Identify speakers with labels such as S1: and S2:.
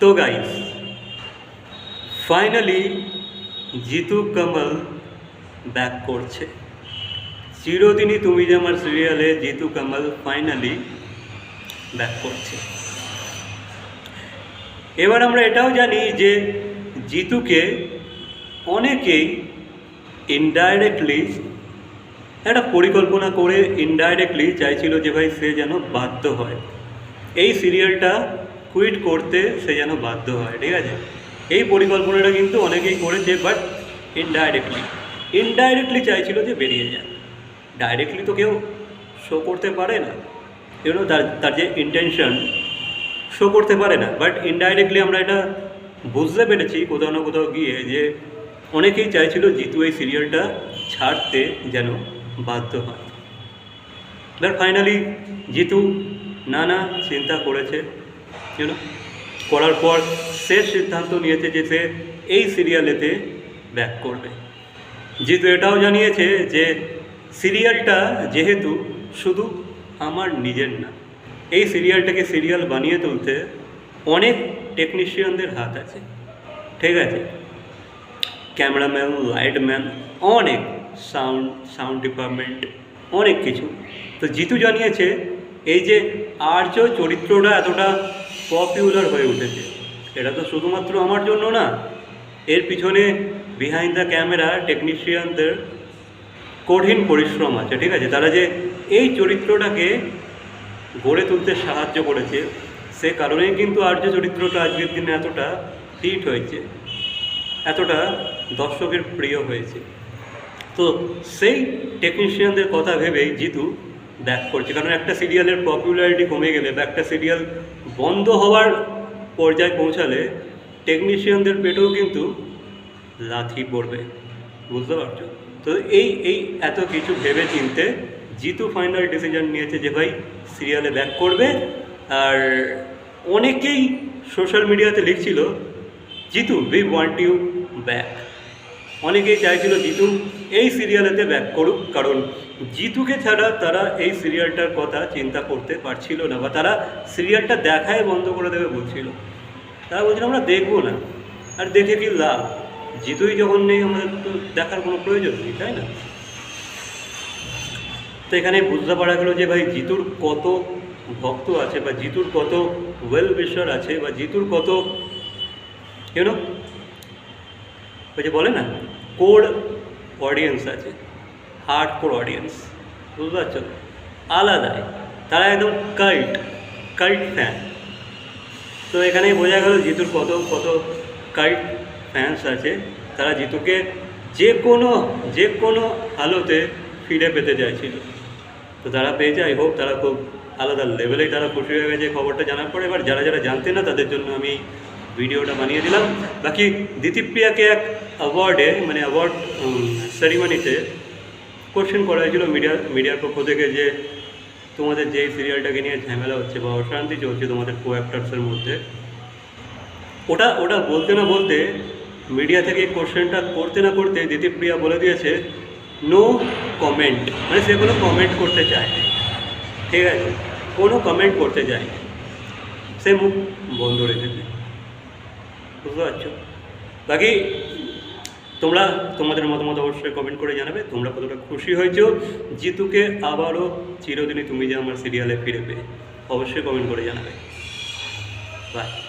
S1: তো guys finally Jitu Kamal back করছে। চিরদিনই তুমি যে আমার সিরিয়ালে জিতু কমল ফাইনালি ব্যাক করছে। এবার আমরা এটাও জানি যে জিতুকে অনেকেই ইনডাইরেক্টলি একটা পরিকল্পনা করে ইনডাইরেক্টলি চাইছিল যে ভাই সে যেন বাধ্য হয়। এই সিরিয়ালটা কুইট করতে সে যেন বাধ্য হয়, ঠিক আছে? এই পরিকল্পনাটা কিন্তু অনেকেই করেছে বাট ইনডাইরেক্টলি ইনডাইরেক্টলি চাইছিল যে বেরিয়ে যাক। ডাইরেক্টলি তো কেউ শো করতে পারে না। ইউনো তার তার যে ইন্টেনশন শো করতে পারে না। বাট ইনডাইরেক্টলি আমরা এটা বুঝতে পেরেছি কোথাও না কোথাও গিয়ে যে অনেকেই চাইছিল জিতু এই সিরিয়ালটা ছাড়তে যেন বাধ্য হয়। ফাইনালি জিতু নানা চিন্তা করেছে। ইউনো করার পর শেষ সিদ্ধান্ত নিয়েছে যে সে এই সিরিয়ালেতে ব্যাক করবে। জিতু এটাও জানিয়েছে যে সিরিয়ালটা যেহেতু শুধু আমার নিজের না, এই সিরিয়ালটাকে সিরিয়াল বানিয়ে তুলতে অনেক টেকনিশিয়ানদের হাত আছে। ঠিক আছে? ক্যামেরাম্যান লাইটম্যান অনেক সাউন্ড সাউন্ড ডিপার্টমেন্ট অনেক কিছু। তো জিতু জানিয়েছে, এই যে আর্য চরিত্রটা এতটা পপুলার হয়ে উঠেছে। এটা তো শুধুমাত্র আমার জন্য না, এর পিছনে বিহাইন্ড দ্য ক্যামেরা টেকনিশিয়ানদের কঠিন পরিশ্রম আছে, ঠিক আছে? তারা যে এই চরিত্রটাকে গড়ে তুলতে সাহায্য করেছে, সে কারণেই কিন্তু আর্য চরিত্রটা আজকের দিনে এতটা হিট হয়েছে, এতটা দর্শকের প্রিয় হয়েছে। তো সেই টেকনিশিয়ানদের কথা ভেবেই জিতু ব্যাক করছে। কারণ একটা সিরিয়ালের পপুলারিটি কমে গেলে বা একটা সিরিয়াল বন্ধ হওয়ার পর্যায়ে পৌঁছালে টেকনিশিয়ানদের পেটেও কিন্তু লাথি পড়বে। বুঝতে পারছ? তো এই এই এত কিছু ভেবে চিনতে জিতু ফাইনাল ডিসিশন নিয়েছে যে ভাই সিরিয়ালে ব্যাক করবে। আর অনেকেই সোশ্যাল মিডিয়াতে লিখছিল, Jitu we want you back অনেকেই চাইছিল জিতু এই সিরিয়ালেতে ব্যাক করুক, কারণ জিতুকে ছাড়া তারা এই সিরিয়ালটার কথা চিন্তা করতে পারছিল না, বা তারা সিরিয়ালটা দেখায় বন্ধ করে দেবে বলছিল। তারা বলছিল, আমরা দেখব না। আর দেখে কি লাভ? জিতুই যখন নেই, আমাদের তো দেখার কোনো প্রয়োজন নেই, তাই না? তো এখানে বুঝতে পারা গেল যে ভাই, জিতুর কত ভক্ত আছে, বা জিতুর কত ওয়েল উইশার আছে, বা জিতুর কত ইউনো ওই যে বলে না কোড অডিয়েন্স আছে হার্ড কোর অডিয়েন্স বুঝতে পারছ? আলাদাই। তারা একদম কাল্ট কাল্ট ফ্যান তো এখানেই বোঝা গেল জিতুর কত কত কাল্ট ফ্যান্স আছে। তারা জিতুকে যে কোনো যে কোনো আলোতে ফিরে পেতে চাইছিল। তো তারা পেয়েছে আই হোপ তারা খুব আলাদা লেভেলেই তারা খুশি হয়ে গেছে খবরটা জানার পরে। এবার যারা যারা জানতে না, তাদের জন্য আমি ভিডিওটা বানিয়ে দিলাম। বাকি দিতিপ্রিয়াকে এক অ্যাওয়ার্ডে মানে অ্যাওয়ার্ড সেরিমনিতে কোশ্চেন করা হয়েছিল মিডিয়া মিডিয়ার পক্ষ থেকে যে তোমাদের যে সিরিয়ালটাকে নিয়ে ঝামেলা হচ্ছে বা অশান্তি চলছে তোমাদের কো অ্যাক্টার্সের মধ্যে, ওটা ওটা বলতে না বলতে মিডিয়া থেকে কোশ্চেনটা করতে না করতে দিতিপ্রিয়া বলে দিয়েছে নো কমেন্ট মানে সে কোনো কমেন্ট করতে চায় ঠিক আছে? কোনো কমেন্ট করতে চায় সে মুখ বন্ধ রেখেছে বুঝতে পারছ? বাকি তোমরা তোমাদের মতামত অবশ্যই কমেন্ট করে জানাবে। তোমরা কতটা খুশি হয়েছো? জিতুকে আবারও চিরদিনই তুমি যে আমার সিরিয়ালে ফিরে পেয়ে, অবশ্যই কমেন্ট করে জানাবে। বাই